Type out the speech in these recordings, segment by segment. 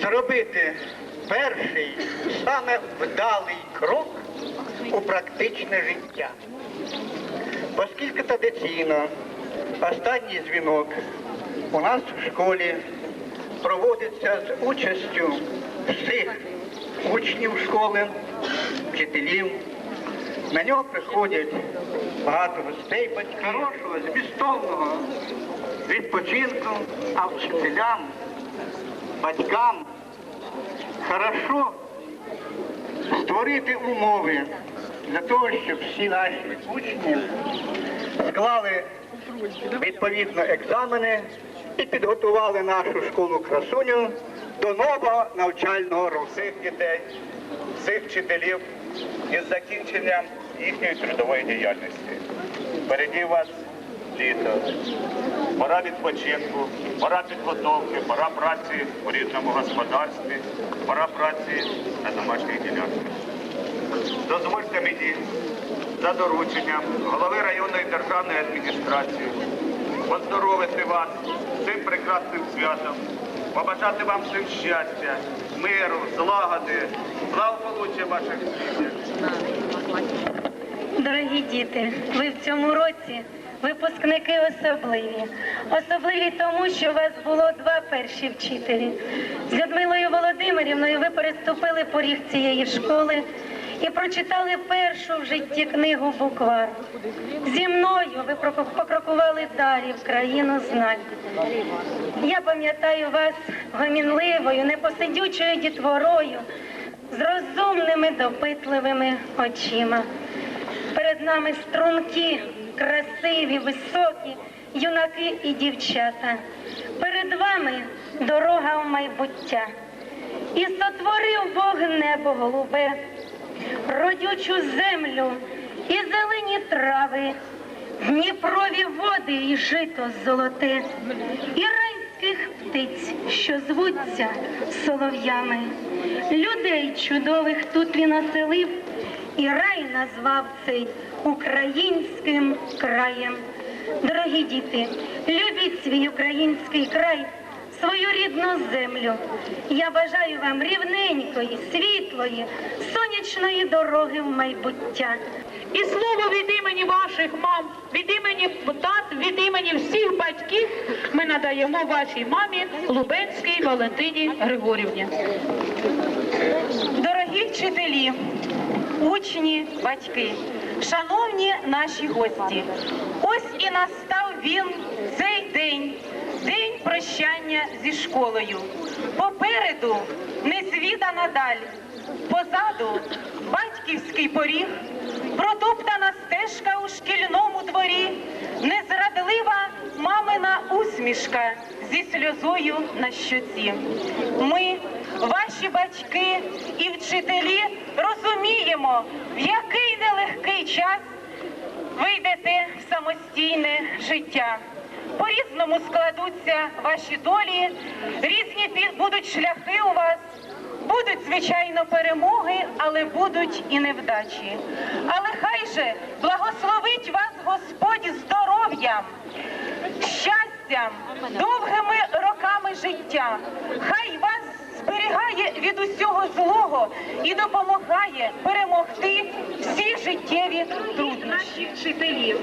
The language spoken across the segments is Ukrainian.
зробити перший саме вдалий крок у практичне життя. Оскільки традиційно останній дзвінок у нас в школі проводиться з участю всіх учнів школи, вчителів. На нього приходять багато гостей, батьків. Хорошого, змістовного відпочинку, а вчителям, батькам хорошо створити умови для того, щоб всі наші учні склали відповідно екзамени і підготували нашу школу красуню до нового навчального року. всіх дітей, всіх вчителів із закінченням їхньої трудової діяльності. Впереді вас літо, пора відпочинку, пора підготовки, пора праці у рідному господарстві, пора праці на домашніх ділянках. Дозвольте мені за дорученням голови районної державної адміністрації поздоровити вас цим прекрасним святом, побажати вам всім щастя, миру, злагоди, благополуччя ваших сім'ях. Дорогі діти, ви в цьому році випускники особливі. Особливі тому, що у вас було два перші вчителі. З Людмилою Володимирівною ви переступили поріг цієї школи і прочитали першу в житті книгу буквар. Зі мною ви покрокували далі в країну знань. Я пам'ятаю вас гомінливою, непосидючою дітворою, з розумними, допитливими очима. Перед нами струнки, красиві, високі, юнаки і дівчата. Перед вами дорога в майбуття. І сотворив Бог небо голубе, родючу землю і зелені трави, Дніпрові води і жито золоте, і райських птиць, що звуться солов'ями. Людей чудових тут він оселив, і рай назвав цей українським краєм. Дорогі діти, любіть свій український край, свою рідну землю. Я бажаю вам рівненької, світлої, сонячної дороги в майбуття. І слово від імені ваших мам, від імені тат, від імені всіх батьків ми надаємо вашій мамі Лубенській Валентині Григорівні. Дорогі вчителі, учні, батьки, шановні наші гості, ось і настав він цей день, день прощання зі школою. Попереду незвідана даль, позаду батьківський поріг, протоптана стежка у шкільному дворі, незрадлива мамина усмішка зі сльозою на щоці. Ми, ваші батьки і вчителі, розуміємо, в який нелегкий час ви в самостійне життя. По-різному складуться ваші долі, різні будуть шляхи у вас. Будуть, звичайно, перемоги, але будуть і невдачі. Але хай же благословить вас Господь здоров'ям, щастям, довгими роками життя. Хай вас зберігає від усього злого і допомагає перемогти всі життєві труднощі вчителів.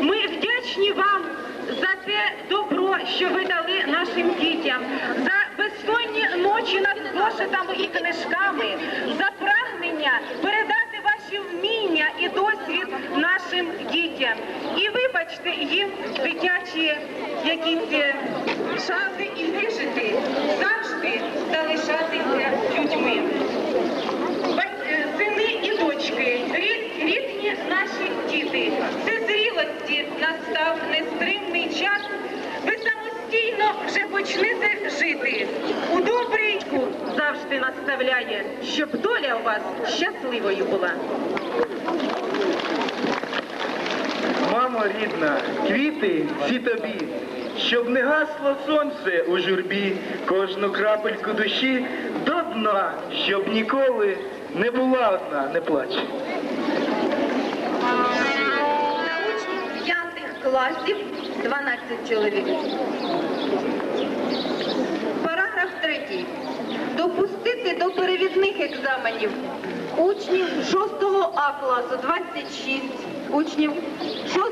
Ми вдячні вам за те добро, що ви дали нашим дітям, за безсонні ночі над зошитами і книжками, за прагнення передати ваші вміння і досвід нашим дітям. І вибачте їм дитячі якісь шанси шази і вижити, завжди залишатися людьми. Бать- е, Сини і дочки, рід- рідні наші діти, це зрілості настав нестримний час. Ви самостійно вже почнете жити. У добрий кут завжди наставляє, щоб доля у вас щасливою була. Мамо рідна, квіти всі тобі, щоб не гасло сонце у журбі, кожну крапельку душі до дна, щоб ніколи не була одна, не плач. На учнів п'ятих класів 12 чоловік. Учнів. Учнів 6 А класу 26 учнів, 6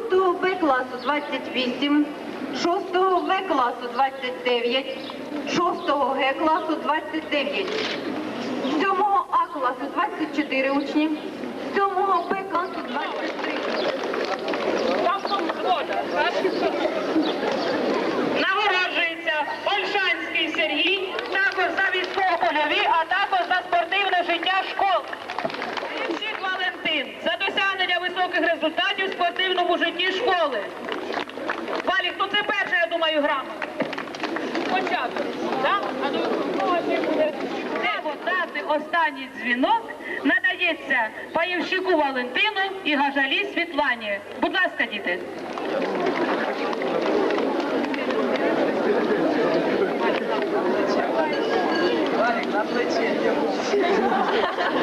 Б класу 28, 6 В класу 29, 6 Г класу 29, 7 А класу 24 учні, 7 Б класу 23. Житті школи. Валік, ну це перша, я думаю, грама. Початок. Так? А ну, останній дзвінок надається Паївщику Валентину і Гажалі Світлані. Будь ласка, діти.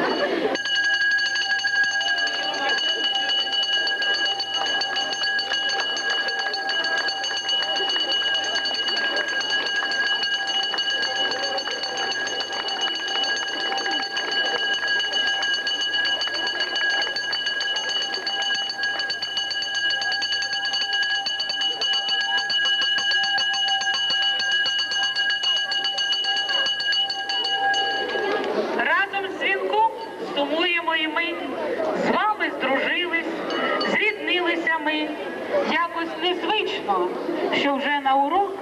Разом незвично, що вже на урок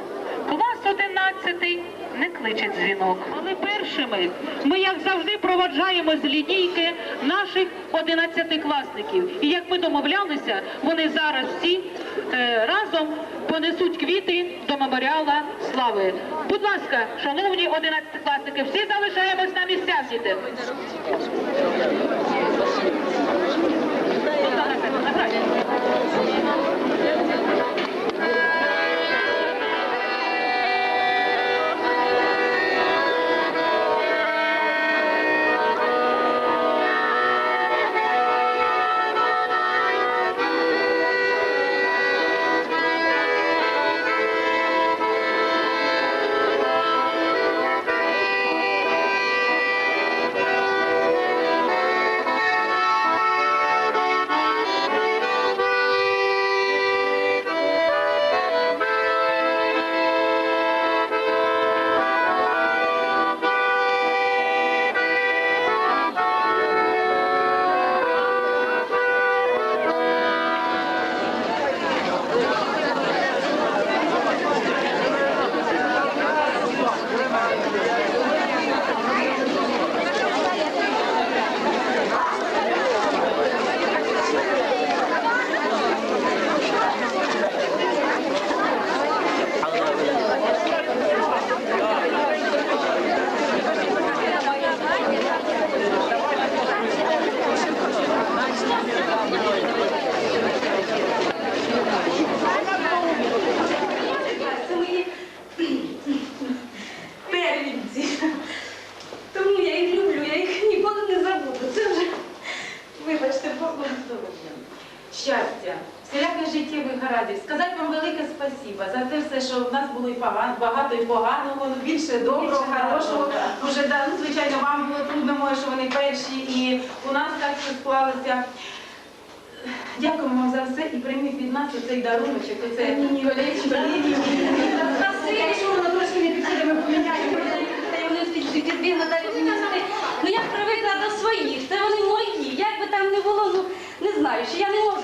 клас одинадцятий не кличе дзвінок. Але першими ми, як завжди, проваджаємо з лінійки наших одинадцятикласників. І як ми домовлялися, вони зараз всі е, разом понесуть квіти до меморіала слави. Будь ласка, шановні одинадцятикласники, всі залишаємось на місцях, діти. Це Щастя, всіляких життєвих гараздів. Сказати вам велике спасіба за те все, що в нас було і багато і поганого, ну, більше доброго, хорошого. Уже, да, ну, звичайно, вам було трудно, може, що вони перші, і у нас так все склалося. Дякуємо вам за все і прийміть від нас оцей даруночок, оце колечко. Спасибі, що воно трошки не підходить, ми поміняємо. Та й вони відбігли далі. Ну я привикла до своїх, це вони мої. знающий, я не можу